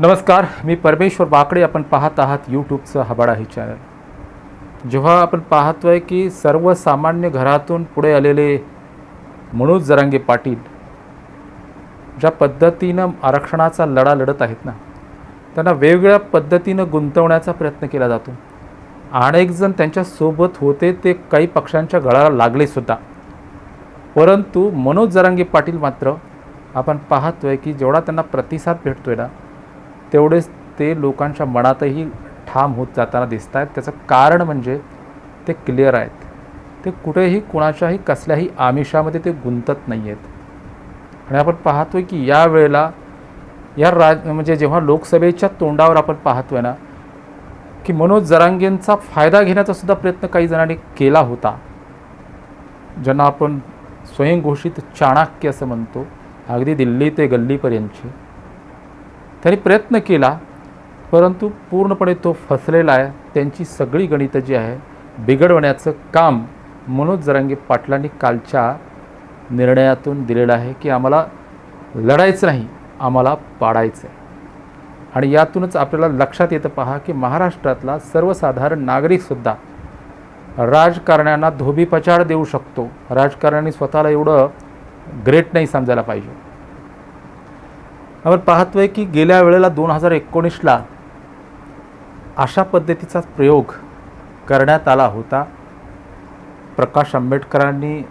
नमस्कार मी परमेश्वर बाकडे आपण पाहत आहात यूट्यूबचं हबाडा हे चॅनल जेव्हा आपण पाहतो आहे की सर्वसामान्य घरातून पुढे आलेले मनोज जरांगे पाटील ज्या पद्धतीनं आरक्षणाचा लढा लढत आहेत ना त्यांना वेगवेगळ्या पद्धतीनं गुंतवण्याचा प्रयत्न केला जातो. अनेक जण त्यांच्यासोबत होते ते काही पक्षांच्या गळाला लागले सुद्धा. परंतु मनोज जरांगे पाटील मात्र आपण पाहतोय की जेवढा त्यांना प्रतिसाद भेटतोय ना तेवढेच ते लोकांच्या मनातही ठाम होत जाताना दिसत आहेत त्याचं कारण म्हणजे ते क्लिअर आहेत. ते कुठेही कुणाच्याही कसल्याही आमिषामध्ये ते गुंतत नाही आहेत आणि आपण पाहतो आहे की या वेळेला या राज म्हणजे जेव्हा लोकसभेच्या तोंडावर आपण पाहतो आहे ना की मनोज जरांगेंचा फायदा घेण्याचा सुद्धा प्रयत्न काही जणांनी केला होता. ज्यांना आपण स्वयंघोषित चाणक्य असं म्हणतो. अगदी दिल्ली ते गल्लीपर्यंतची. त्यांनी प्रयत्न केला परंतु पूर्णपणे तो फसलेला आहे. त्यांची सगळी गणितं जी आहे बिघडवण्याचं काम मनोज जरांगे पाटलांनी कालच्या निर्णयातून दिलेलं आहे की आम्हाला लढायचं नाही आम्हाला पाडायचं आहे. आणि यातूनच आपल्याला लक्षात येतं पहा की महाराष्ट्रातला सर्वसाधारण नागरिकसुद्धा राजकारण्यांना धोबीपछाड देऊ शकतो. राजकारण्यांनी स्वतःला एवढं ग्रेट नाही समजायला पाहिजे. आपण पाहतोय की गेल्या वेळेला दोन हजार एकोणीसला अशा पद्धतीचा प्रयोग करण्यात आला होता. प्रकाश आंबेडकरांनी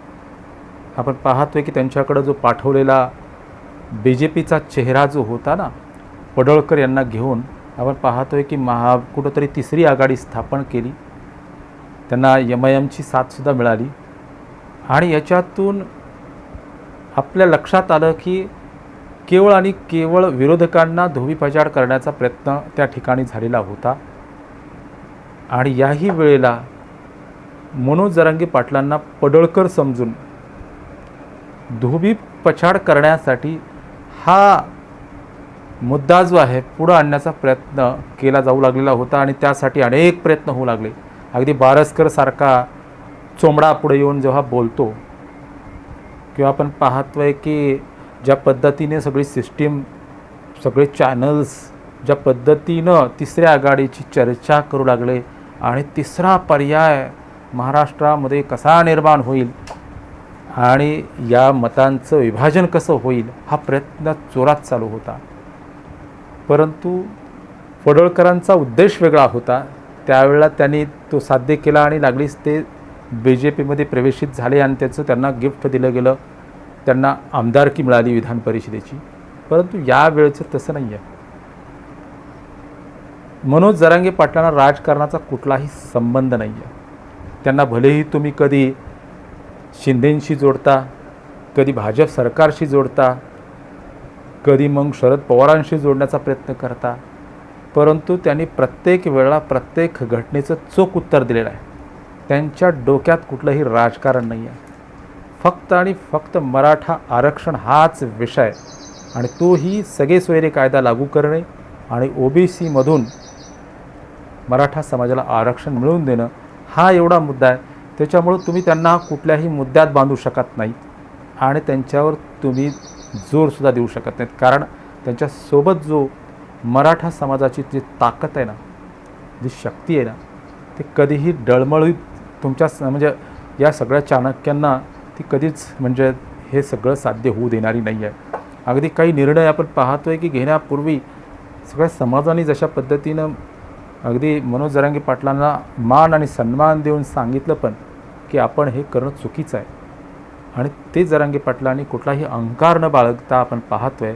आपण पाहतोय की त्यांच्याकडं जो पाठवलेला बी जे पीचा चेहरा जो होता ना पडळकर यांना घेऊन आपण पाहतोय की महा कुठंतरी तिसरी आघाडी स्थापन केली. त्यांना एम आय एमची साथसुद्धा मिळाली. आणि याच्यातून आपल्या लक्षात आलं की केवळ आणि केवळ विरोधकांना धोबीपछाड करण्याचा प्रयत्न त्या ठिकाणी झालेला होता. आणि याही वेळेला मनोज जरांगे पाटलांना पडळकर समजून धोबी पछाड करण्यासाठी हा मुद्दा जो आहे पुढं आणण्याचा प्रयत्न केला जाऊ लागलेला होता आणि त्यासाठी अनेक प्रयत्न होऊ लागले. अगदी बारसकरसारखा चोमडा पुढे येऊन जेव्हा बोलतो किंवा आपण पाहतोय की ज्या पद्धतीने सगळी सिस्टीम सगळे चॅनल्स ज्या पद्धतीनं तिसऱ्या आघाडीची चर्चा करू लागले आणि तिसरा पर्याय महाराष्ट्रामध्ये कसा निर्माण होईल आणि या मतांचं विभाजन कसं होईल हा प्रयत्न जोरात चालू होता. परंतु पडळकरांचा उद्देश वेगळा होता. त्यावेळेला त्यांनी तो साध्य केला आणि लागलीच ते बी जे पीमध्ये प्रवेशित झाले आणि त्याचं त्यांना गिफ्ट दिलं गेलं. त्यांना आमदारकी मिळाली विधान परिषदेची. परंतु या वेळेचं तसं नाही आहे मनोज जरांगे पाटलांना राजकारणाचा कुठलाही संबंध नाही आहे त्यांना भलेही तुम्ही कधी शिंदेंशी जोडता कधी भाजप सरकारशी जोडता कधी मग शरद पवारांशी जोडण्याचा प्रयत्न करता परंतु त्यांनी प्रत्येक वेळा प्रत्येक घटनेचं चोख उत्तर दिलेलं आहे. त्यांच्या डोक्यात कुठलंही राजकारण नाही आहे फक्त आणि फक्त मराठा आरक्षण हाच विषय. आणि तोही सगळे सोयरे कायदा लागू करणे आणि ओ बी सीमधून मराठा समाजाला आरक्षण मिळवून देणं हा एवढा मुद्दा आहे. त्याच्यामुळं तुम्ही त्यांना कुठल्याही मुद्द्यात बांधू शकत नाही आणि त्यांच्यावर तुम्ही जोरसुद्धा देऊ शकत नाहीत. कारण त्यांच्यासोबत जो मराठा समाजाची जी ताकद आहे ना जी शक्ती आहे ना ती कधीही डळमळीत तुमच्या स- म्हणजे या सगळ्या चाणक्यांना ती कधीच म्हणजे हे सगळं साध्य होऊ देणारी नाही आहे. अगदी काही निर्णय आपण पाहतोय की घेण्यापूर्वी सगळ्या समाजाने जशा पद्धतीनं अगदी मनोज जरांगे पाटलांना मान आणि सन्मान देऊन सांगितलं पण की आपण हे करणं चुकीचं आहे. आणि ते जरांगे पाटलांनी कुठलाही अहंकार न बाळगता आपण पाहतोय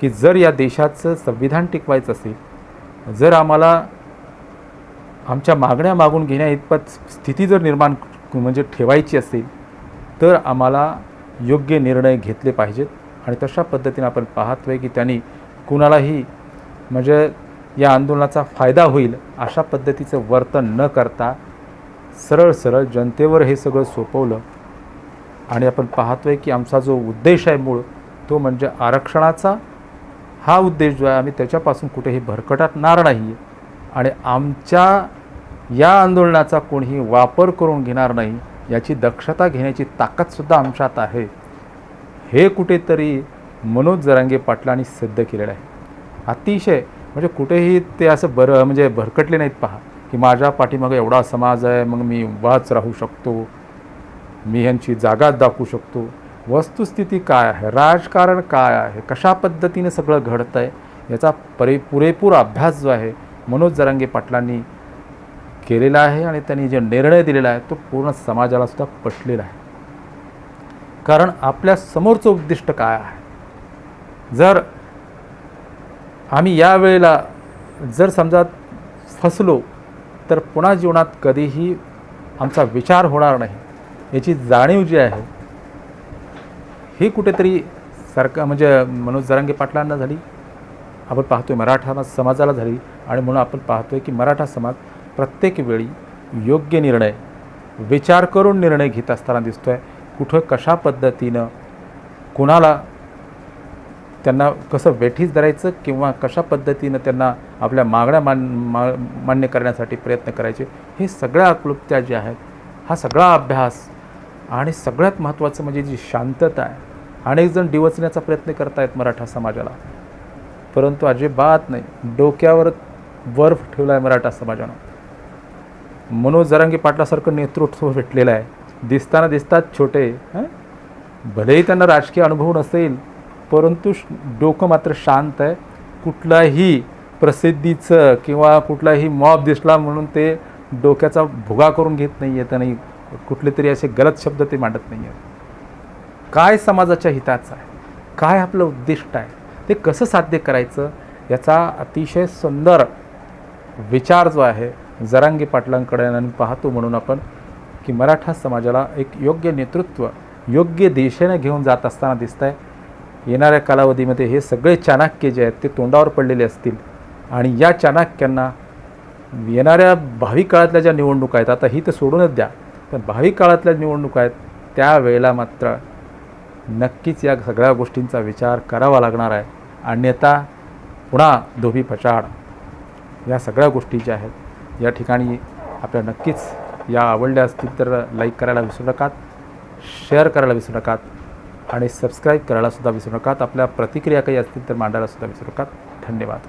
की जर या देशाचं संविधान टिकवायचं असेल जर आम्हाला आमच्या मागण्या मागून घेण्या इतपत स्थिती जर निर्माण म्हणजे ठेवायची असेल तर आम्हाला योग्य निर्णय घेतले पाहिजेत. आणि तशा पद्धतीने आपण पाहतोय की त्यांनी कुणालाही म्हणजे या आंदोलनाचा फायदा होईल अशा पद्धतीचं वर्तन न करता सरळ सरळ जनतेवर हे सगळं सोपवलं. आणि आपण पाहतोय की आमचा जो उद्देश आहे मूळ तो म्हणजे आरक्षणाचा. हा उद्देश जो आहे आम्ही त्याच्यापासून कुठेही भरकटणार नाही आणि आमच्या या आंदोलनाचा कोणीही वापर करून घेणार नाही. याची दक्षता घेण्याची ताकदसुद्धा आमच्यात आहे. हे कुठेतरी मनोज जरांगे पाटलांनी सिद्ध केलेलं आहे. अतिशय म्हणजे कुठेही ते असं बरं म्हणजे भरकटले नाहीत पहा की माझ्या पाठीमागं एवढा समाज आहे मग मी उभाच राहू शकतो मी ह्यांची जागाच दाखवू शकतो. वस्तुस्थिती काय आहे? राजकारण काय आहे? कशा पद्धतीने सगळं घडतं आहे याचा परे पुरेपूर अभ्यास जो आहे मनोज जरांगे पाटलांनी केलेला आहे आणि त्यांनी जे निर्णय दिलेला आहे तो पूर्ण समाजाला सुद्धा पटलेला आहे. कारण आपल्या समोरचं उद्दिष्ट काय आहे? जर आम्ही या वेळेला जर समजा फसलो तर पुन्हा जीवनात कधीही आमचा विचार होणार नाही. याची जाणीव जी आहे ही कुठेतरी सरकार म्हणजे मनोज जरांगे पाटलांना झाली आपण पाहतोय मराठा समाजाला झाली आणि म्हणून आपण पाहतोय की मराठा समाज प्रत्येक वेळी योग्य निर्णय विचार करून निर्णय घेत असताना दिसतो आहे कुठं कशा पद्धतीनं कुणाला त्यांना कसं वेठीस धरायचं किंवा कशा पद्धतीनं त्यांना आपल्या मागण्या मान मा मान्य करण्यासाठी प्रयत्न करायचे हे सगळ्या क्लुप्त्या ज्या आहेत हा सगळा अभ्यास आणि सगळ्यात महत्त्वाचं म्हणजे जी शांतता आहे अनेकजण डिवचण्याचा प्रयत्न करतायत मराठा समाजाला. परंतु अजिबात नाही डोक्यावर बर्फ ठेवला आहे मराठा समाजानं. मनोज जरांगे पाटलासारखं नेतृत्व भेटलेलं आहे. दिसताना दिसतात छोटे भलेही त्यांना राजकीय अनुभव नसेल परंतु श- डोकं मात्र शांत आहे. कुठलाही प्रसिद्धीचं किंवा कुठलाही मॉब दिसला म्हणून ते डोक्याचा भुगा करून घेत नाही आहेत आणि कुठले तरी असे गलत शब्द ते मांडत नाही आहेत काय समाजाच्या हिताचं आहे? काय आपलं उद्दिष्ट आहे? ते कसं साध्य करायचं? याचा अतिशय सुंदर विचार जो आहे जरांगी पाटलांकडे आणि पाहतो म्हणून आपण की मराठा समाजाला एक योग्य नेतृत्व योग्य दिशेने घेऊन जात असताना दिसत आहे येणाऱ्या कालावधीमध्ये हे सगळे चाणक्य जे आहेत ते तोंडावर पडलेले असतील. आणि या चाणक्यांना येणाऱ्या भावी काळातल्या ज्या निवडणुका आहेत आता ही तर सोडूनच द्या पण भावी काळातल्या निवडणुका आहेत त्यावेळेला मात्र नक्कीच या सगळ्या गोष्टींचा विचार करावा लागणार आहे. अन्यथा पुन्हा धोबी पछाड या सगळ्या गोष्टी ज्या आहेत या ठिकाणी आपल्या नक्कीच या आवडल्या असतील तर लाईक करायला विसरू नकात शेअर करायला विसरू नकात आणि सबस्क्राईब करायलासुद्धा विसरू नकात. आपल्या प्रतिक्रिया काही असतील तर मांडायलासुद्धा विसरू नकात. धन्यवाद.